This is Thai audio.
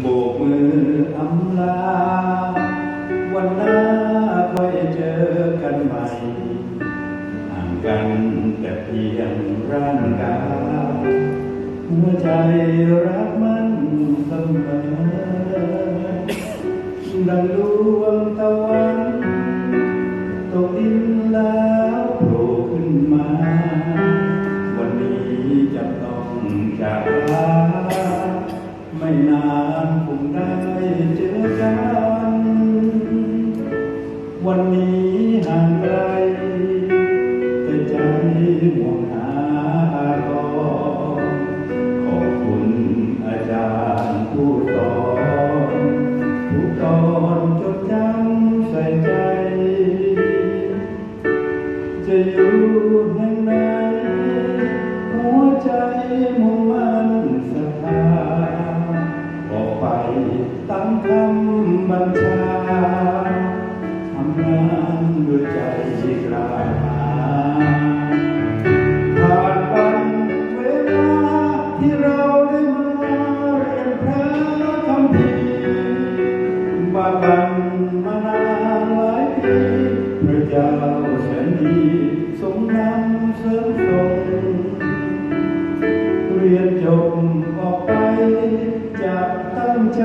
โบกมืออำลา วันหน้าค่อยเจอกันใหม่ห่างกันแต่เพียงร่างกายหัวใจรักมันเสมอดังดวงตะวันตกดินแล้วโผล่ขึ้นมา วันนี้จะต้องจากลา ไม่นานคงได้เจอกัน วันนี้ห่างไกลแต่ใจห่วงหาก่อขอบคุณอาจารย์ผู้สอนทุกตอนจดจำใส่ใจำบัญชาทำงานด้วยใจกล้าหาผ่านวันเวลาที่เราได้มาเรียนพระคำพีร์บาบันมานานหลายปีพระเจ้าแสนดีทรงนำเสริมส่งเรียนจบออกไปจะตั้งใจ